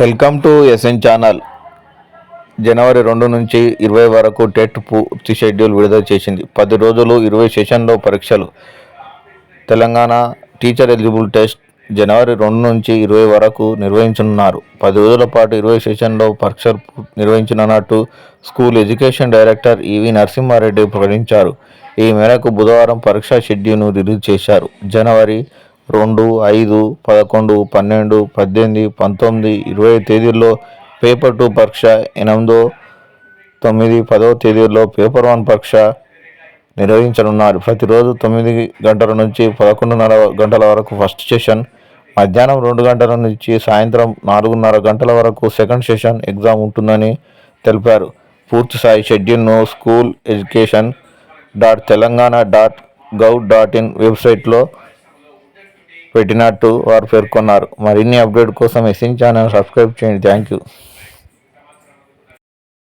Welcome to SN channel. జనవరి రెండు నుంచి ఇరవై వరకు టెట్ పూర్తి షెడ్యూల్ విడుదల చేసింది. పది రోజులు ఇరవై సెషన్లో పరీక్షలు. తెలంగాణ టీచర్ ఎలిజిబుల్ టెస్ట్ జనవరి రెండు నుంచి ఇరవై వరకు నిర్వహించనున్నారు. పది రోజుల పాటు ఇరవై సెషన్లో పరీక్షలు నిర్వహించనున్నట్టు స్కూల్ ఎడ్యుకేషన్ డైరెక్టర్ ఈవి నరసింహారెడ్డి ప్రకటించారు. ఈ మేరకు బుధవారం పరీక్షా షెడ్యూల్ను రిలీజ్ చేశారు. జనవరి రెండు ఐదు పదకొండు పన్నెండు పద్దెనిమిది పంతొమ్మిది ఇరవై తేదీల్లో పేపర్ టూ పరీక్ష ఎనిమిదో తొమ్మిది పదో తేదీల్లో పేపర్ వన్ పరీక్ష నిర్వహించనున్నారు. ప్రతిరోజు తొమ్మిది గంటల నుంచి పదకొండున్నర గంటల వరకు ఫస్ట్ సెషన్ మధ్యాహ్నం రెండు గంటల నుంచి సాయంత్రం నాలుగున్నర గంటల వరకు సెకండ్ సెషన్ ఎగ్జామ్ ఉంటుందని తెలిపారు. పూర్తి స్థాయి షెడ్యూల్ను school education dot Telangana dot gov dot in వెబ్సైట్లో పెట్టినట్టు వారు పేర్కొన్నారు. మరిన్ని అప్డేట్ కోసం ఎస్ఎన్ ఛానల్ సబ్స్క్రైబ్ చేయండి. Thank you